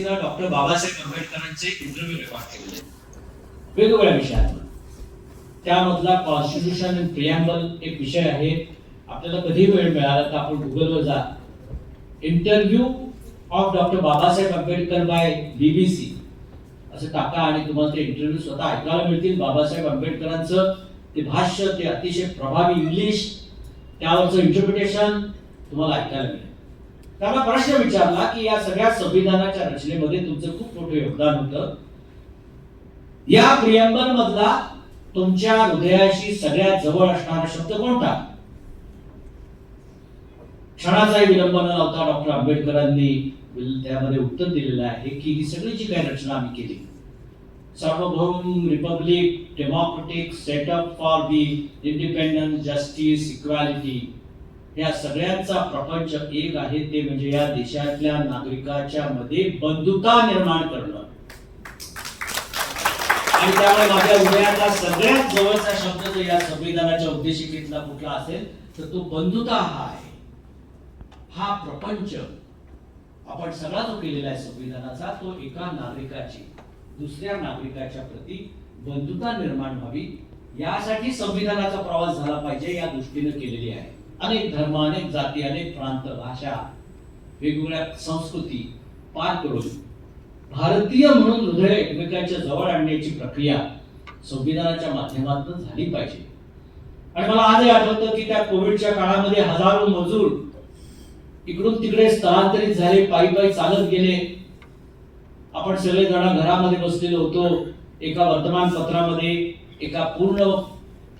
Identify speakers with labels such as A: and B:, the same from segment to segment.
A: Doctor Babasaheb आंबेडकरांचे interview record केलेले
B: वेगवेगळ्या विषयांवर. त्यामधला कॉन्स्टिट्यूशन प्रियांबल एक विषय आहे. आपल्याला कधी वेळ मिळाला तर आपण गुगलवर जा. Interview of doctor Babasaheb Ambedkar by BBC असं टाका आणि तुम्हाला ते इंटरव्ह्यू स्वतः ऐकायला मिळतील. बाबासाहेब आंबेडकरांचं ते भाष्य ते अतिशय प्रभावी इंग्लिश त्यावरचं इंटरप्रिटेशन तुम्हाला ऐकायला मिळेल. त्याला प्रश्न विचारला की या सगळ्या संविधानाच्या रचनेमध्ये तुमचं खूप मोठं योगदान होतं. या प्रियंबल मधला तुमच्या हृदयाशी सगळ्यात जवळ असणारा शब्द कोणता? क्षणाचाही विलंब न लावता डॉक्टर आंबेडकरांनी त्यामध्ये उत्तर दिलेलं आहे की ही सगळी जी काही रचना आम्ही केली सार्वभौम republic democratic setup for the independence justice equality या सगळ्यांचा प्रपंच एक आहे ते म्हणजे या देशातल्या नागरिकाच्या मध्ये बंधुता निर्माण करणं. आणि त्यामुळे माझ्या हृदयातला सगळ्यात जवळचा शब्द जो या संविधानाच्या उद्देशिकेतला कुठला असेल तर तो बंधुता हा आहे. हा प्रपंच आपण सगळा जो केलेला आहे संविधानाचा तो एका नागरिकाची दुसऱ्या नागरिकाच्या प्रती बंधुता निर्माण व्हावी. यासाठी संविधानाचा प्रवास झाला पाहिजे या दृष्टीने केलेली आहे. अनेक धर्म अनेक जाती अनेक प्रांत भाषा वेगवेगळ्या संस्कृती पार करून भारतीय म्हणून हृदय एकमेकांच्या जवळ आणण्याची प्रक्रिया संविधानाच्या माध्यमातून झाली पाहिजे. आणि मला आजही आठवतं की त्या कोविडच्या काळामध्ये हजारो मजूर इकडून तिकडे स्थलांतरित झाले पायी पायी चालत गेले. आपण सगळे जण घरामध्ये बसलेलो होतो एका वर्तमानपत्रामध्ये एका पूर्ण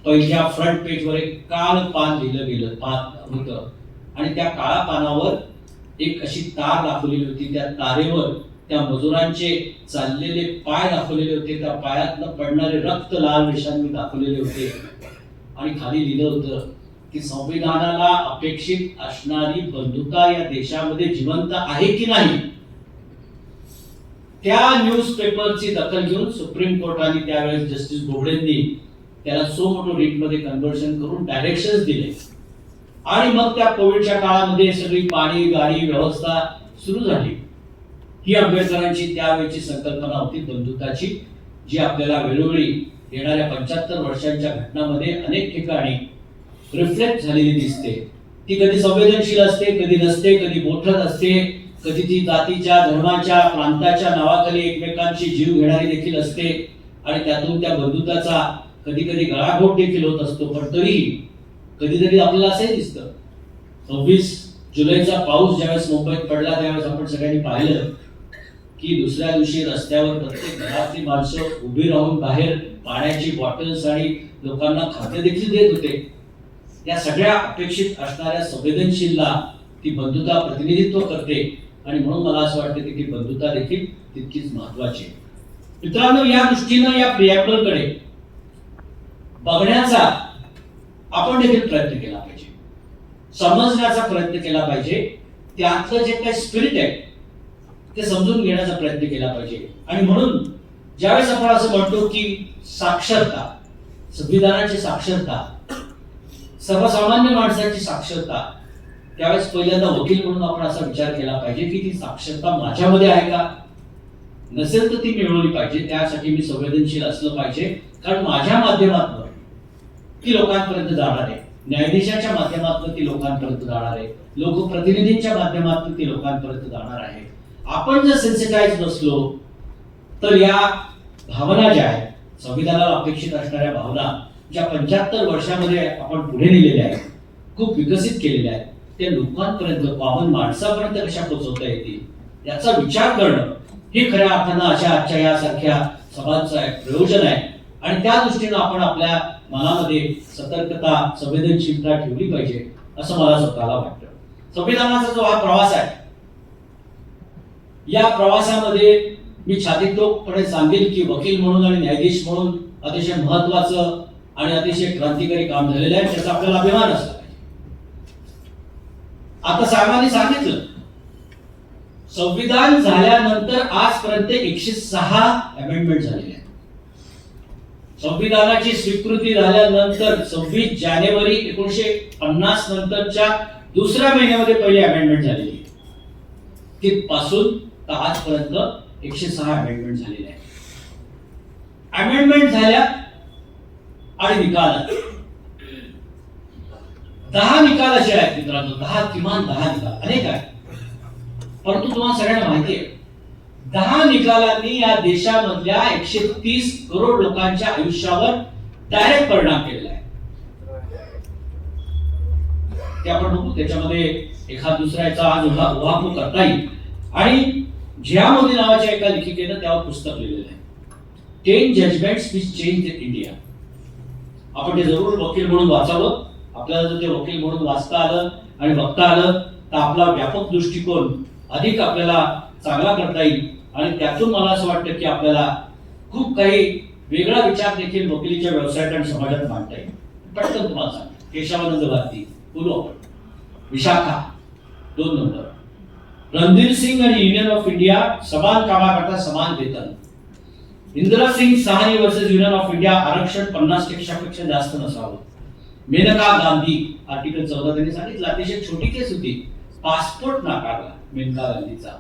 B: पहिल्या फ्रंट पेजवर एक काळ पान लिहिलं गेलं पान होतं आणि त्या काळा पानावर एक अशी तार दाखवलेली होती. त्या तारेवर त्या मजुरांचे चाललेले पाय दाखवलेले होते. त्या पायातनं पडणारे रक्त लाल रेषांनी दाखवलेले होते. आणि खाली लिहिलं होतं की संविधानाला अपेक्षित असणारी बंधुता या देशामध्ये जिवंत आहे की नाही? त्या न्यूज पेपरची दखल घेऊन सुप्रीम कोर्टाने त्यावेळेस जस्टिस बोबडेंनी त्याला सो मोठो मध्ये कन्व्हर्शन करून डायरेक्शन दिले. आणि मग त्या कोविडच्या काळामध्ये सगळी पाणी गाडी व्यवस्था सुरू झाली. ही आंबेडकरांची त्यावेळेची संकल्पना होती बंधुताची जी आपल्याला वेळोवेळी येणाऱ्या पंच्याहत्तर वर्षांच्या घटनामध्ये अनेक ठिकाणी रिफ्लेक्ट झालेली दिसते. ती कधी संवेदनशील असते कधी नसते कधी बोठत असते कधी ती जातीच्या धर्माच्या प्रांताच्या नावाखाली एकमेकांची जीव घेणारी देखील असते. आणि त्यातून त्या बंधुताचा कधी कधी गळाघोट देखील होत असतो पण तरी कधीतरी आपल्याला असंही दिसतं. सव्वीस जुलैचा पाऊस ज्यावेळेस मुंबईत पडला त्यावेळेस आपण सगळ्यांनी पाहिलं की दुसऱ्या दिवशी रस्त्यावर प्रत्येक घरातली माणसं उभी राहून बाहेर पाण्याची बॉटल्स आणि लोकांना खाते देखील देत होते. या सगळ्या अपेक्षित असणाऱ्या संवेदनशीलला ती बंधुता प्रतिनिधित्व करते आणि म्हणून मला असं वाटतं की ती बंधुता देखील तितकीच महत्वाची आहे. मित्रांनो या दृष्टीनं या प्रियाकडे बघण्याचा आपण देखील प्रयत्न केला पाहिजे. समजण्याचा प्रयत्न केला पाहिजे. त्यातलं जे काही स्पिरिट आहे ते समजून घेण्याचा प्रयत्न केला पाहिजे. आणि म्हणून ज्यावेळेस आपण असं म्हणतो की साक्षरता संविधानाची साक्षरता सर्वसामान्य माणसाची साक्षरता त्यावेळेस पहिल्यांदा वकील म्हणून आपण असा विचार केला पाहिजे की ती साक्षरता माझ्यामध्ये आहे का? नसेल तर ती मिळवली पाहिजे. त्यासाठी मी संवेदनशील असलं पाहिजे. कारण माझ्या माध्यमातून ती लोकांपर्यंत जाणार आहे. न्यायाधीशाच्या माध्यमातून ती लोकांपर्यंत जाणार आहे. लोकप्रतिनिधींच्या माध्यमातून ती लोकांपर्यंत जाणार आहे. आपण जर सेन्सिटाईज नसलो तर या भावना ज्या आहेत संविधानाला अपेक्षित असणाऱ्या भावना ज्या पंच्याहत्तर वर्षामध्ये आपण पुढे नेलेल्या आहेत खूप विकसित केलेल्या आहेत त्या लोकांपर्यंत कॉमन माणसापर्यंत कशा पोहोचवता येतील याचा विचार करणं हे खऱ्या अर्थानं अशा आजच्या यासारख्या सभांचं एक प्रयोजन आहे. आणि त्या दृष्टीनं आपण आपल्या मनामध्ये सतर्कता संवेदनशीलता ठेवली पाहिजे असं मला स्वतःला वाटतं. संविधानाचा जो हा प्रवास आहे या प्रवासामध्ये मी छातीतोपणे सांगेल की वकील म्हणून आणि न्यायाधीश म्हणून अतिशय महत्वाचं आणि अतिशय क्रांतिकारी काम झालेलं आहे त्याचा आपल्याला अभिमान असला पाहिजे. आता साहेबांनी सांगितलं संविधान झाल्यानंतर आजपर्यंत एकशे सहा अमेंडमेंट झालेले आहेत. संविधानाची स्वीकृती झाल्यानंतर सव्वीस जानेवारी एकोणीशे पन्नास नंतरच्या दुसऱ्या महिन्यामध्ये पहिली अमेंडमेंट झालेली आहे. तिथपासून आजपर्यंत एकशे सहा अमेंडमेंट झालेले आहे अमेंडमेंट झाल्या आणि निकाल दहा निकाल असे आहेत मित्रांनो. दहा किमान दहा निकाल. अनेक आहेत. परंतु तुम्हाला सगळ्यांना माहिती आहे दहा निकालांनी या देशामधल्या एकशे तीस करोड लोकांच्या आयुष्यावर डायरेक्ट परिणाम केलेला आहे. ते आपण बघू त्याच्यामध्ये एखाद दुसऱ्याचा आज उहापोह करता येईल. आणि झिया मोदी नावाच्या एका लेखिकेनं त्यावर पुस्तक लिहिलेलं आहे. Ten judgments which change India आपण ते जरूर वकील म्हणून वाचावं. आपल्याला जर ते वकील म्हणून वाचता आलं आणि बघता आलं तर आपला व्यापक दृष्टिकोन अधिक आपल्याला चांगला करता येईल. आणि त्यातून मला असं वाटतं की आपल्याला खूप काही वेगळा विचार देखील वकिलीच्या व्यवसायात आणि समाजात मांडता येईल. पटकन तुम्हाला सांग केशवानंद भारती बोलू आपण विशाखा दोन नंबर. रणधीर सिंग आणि युनियन ऑफ इंडिया समान कामाकरता समान वेतन. Indira Singh Sawhney versus union of India आरक्षण पन्नासपेक्षा जास्त नसावं. मेनका गांधी आर्टिकल चौदा त्यांनी सांगितलं. अतिशय छोटी केस होती. पासपोर्ट नाकारला मेनका गांधीचा.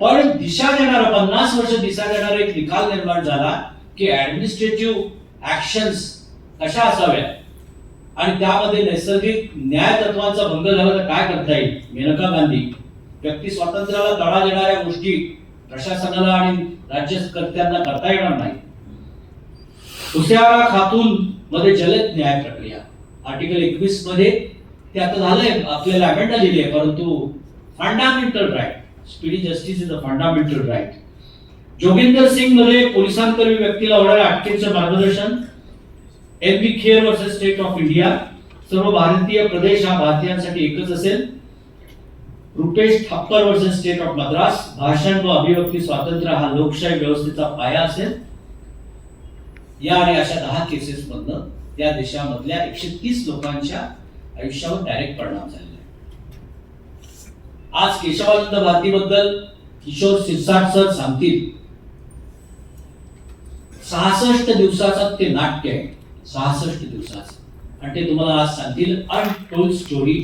B: पण दिशा देणारा पन्नास वर्ष दिशा देणारा एक निकाल निर्माण झाला की ऍडमिनिस्ट्रेटिव्ह ऍक्शन्स कशा असाव्या आणि त्यामध्ये नैसर्गिक न्याय तत्वांचा भंग झाला तर काय करता येईल? मेनका गांधी व्यक्ती स्वातंत्र्याला तडा देणाऱ्या गोष्टी प्रशासनाला आणि राज्यकर्त्यांना करता येणार नाही हुसेआरा खातून मध्ये जलद न्याय प्रक्रिया. आर्टिकल एकवीसमध्ये ते आता झालंय आपल्याला अमेंड दिली आहे परंतु fundamental right speedy justice is a fundamental right Joginder सिंगमध्ये पोलिसांकरवी व्यक्तीला होणाऱ्या अटकेचं मार्गदर्शन M B Kher versus state of India सर्व भारतीय प्रदेश हा भारतीयांसाठी एकच असेल. Rupesh Thappar versus state of Madras भाषण व अभिव्यक्ती स्वातंत्र्य हा लोकशाही व्यवस्थेचा पाया असेल. या आणि अशा दहा केसेस मधनं त्या देशामधल्या एकशे तीस लोकांच्या आयुष्यावर डायरेक्ट परिणाम झाले आज केशवानंद भारतीबद्दल किशोर सिरसाट सर सांगतील. सहासष्ट दिवसाचं ते नाट्य आहे. सहासष्ट दिवसाचं. आणि ते तुम्हाला आज सांगतील अनटोल्ड स्टोरी